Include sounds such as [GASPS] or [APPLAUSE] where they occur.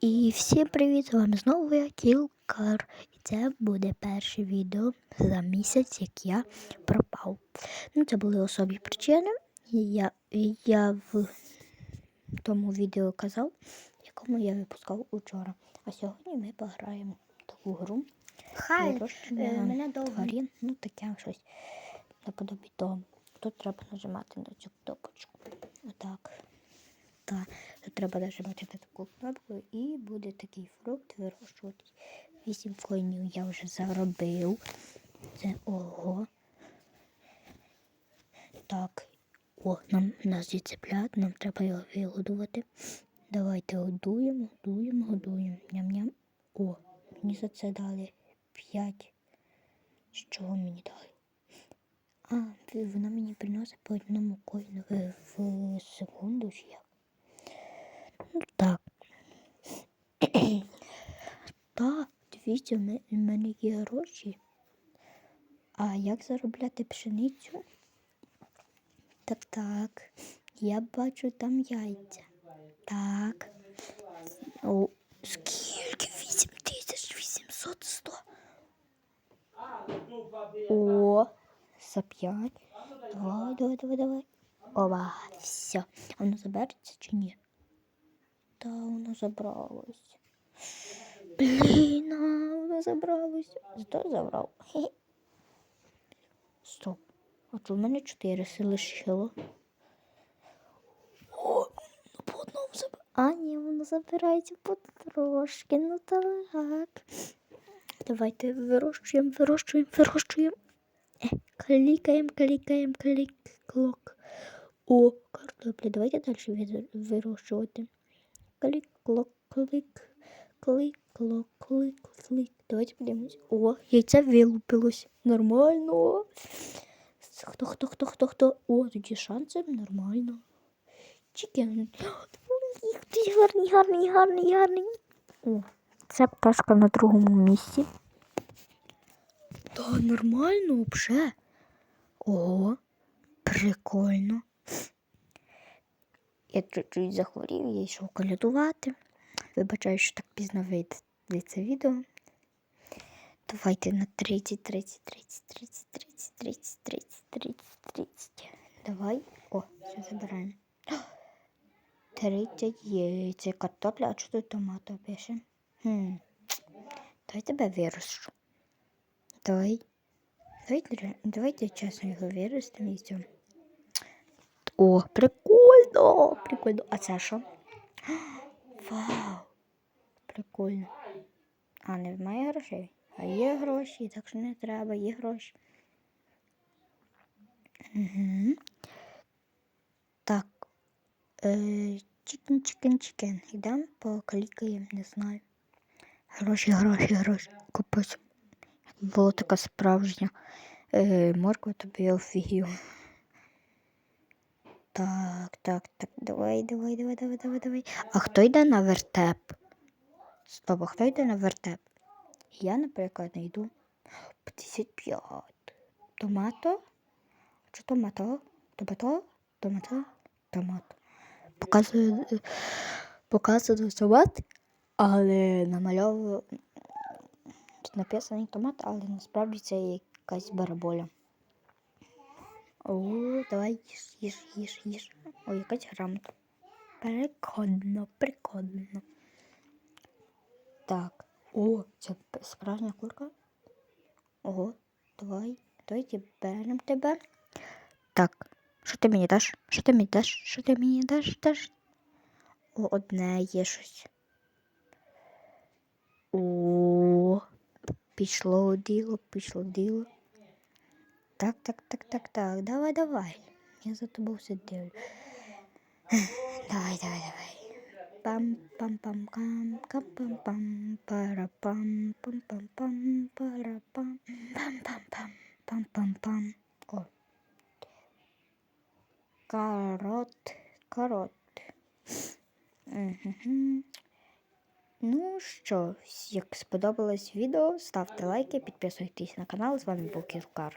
І всім привіт! З вами знову я Кілкар. І це буде перше відео за місяць, як я пропав. Ну, це були особі причини. Я, я в тому відео казав, якому я випускав учора. А сьогодні ми пограємо в таку гру. Хай, е, мене довго. Ну, таке щось наподобі того. Тут треба нажимати на цю кнопочку. Отак. Тут треба нажимати на таку кнопку і буде такий фрукт вирощуватись. 8 коїнів я вже заробив. Це ого. Так. О, нам нас є цеплят, нам треба його вигодувати. Давайте годуємо, годуємо, годуємо. Ням-ням. О, мені за це дали 5. Що мені дали? А, вона мені приносить по одному коїну е, в секунду чи як. Ну так. так, дивіться, в мене є гроші. А як заробляти пшеницю? Так, так. Я бачу там яйця. Так. О, скільки? 8800 100. О, за п'ять. Давай, давай, давай, давай. Оба, все. Воно забереться чи ні? Та воно забралось. Блін, воно забралось. Хто забрав? Стоп. А то в мене чотири се лишило. О, ну по одному забрав. А, ні, воно забирається потрошки. Ну так. Давайте вирощуємо, вирощуємо, вирощуємо. Е, клікаємо, клікаємо, клік, клок. О, картопля. Давайте далі вирощувати. Клік, клок, клик, клик, клок, клик, клик. Давайте подивимось. О, яйце вилупилось. Нормально. Хто, хто, хто, хто, хто? О, тоді шанси нормально. Чікен. Гарний, гарний, гарний, гарний. О, це пташка на другому місці. Та нормально вже. Ого, прикольно. Я чуть-чуть захворів, я йшов колядувати. Вибачаю, що так пізно вийде це відео. Давайте на 30, 30, 30, 30, 30, 30, 30, 30, 30. Давай. О, все забираємо. 30 є. Це картопля, а що тут томато пише? Хм. Давай тебе вирощу. Давай. Давайте, давайте чесно його виростимо і все. О, прикольно! Прикольно. А це що? [GASPS] Вау! Прикольно. А, немає грошей. А є гроші, так що не треба, є гроші. Так. Е, чікен, чікен, чікен. Йдемо, поклікаємо, не знаю. Гроші, гроші, гроші. Купить. Якби була така справжня е, морква, то б я офігів. Так, так, так, давай, давай, давай, давай, давай, давай. А хто йде на вертеп? Стоп, а хто йде на вертеп? Я, наприклад, не йду. 55. Томато? Чи томато? Томато? Томато? Томато. Показую, показую томат, але намальовую написаний томат, але насправді це якась бараболя. О, давай їж, їж, їж, їж. О, якась грамота. Прикольно, прикольно. Так. О, це справжня курка. Ого, давай, давайте беремо тебе. Так, що ти мені даш? Що ти мені даш? Що ти мені даш? даш? О, одне є щось. О, пішло діло, пішло діло. Так, так, так, так, так. Давай, давай. Я за тобою все дивлю. Давай, давай, давай. Пам пам пам кам кам пам пам пара пам пам пам пам пара пам пам пам пам пам пам пам. О. Карот, карот. Ну що, як сподобалось відео, ставте лайки, підписуйтесь на канал. З вами був Кілкар.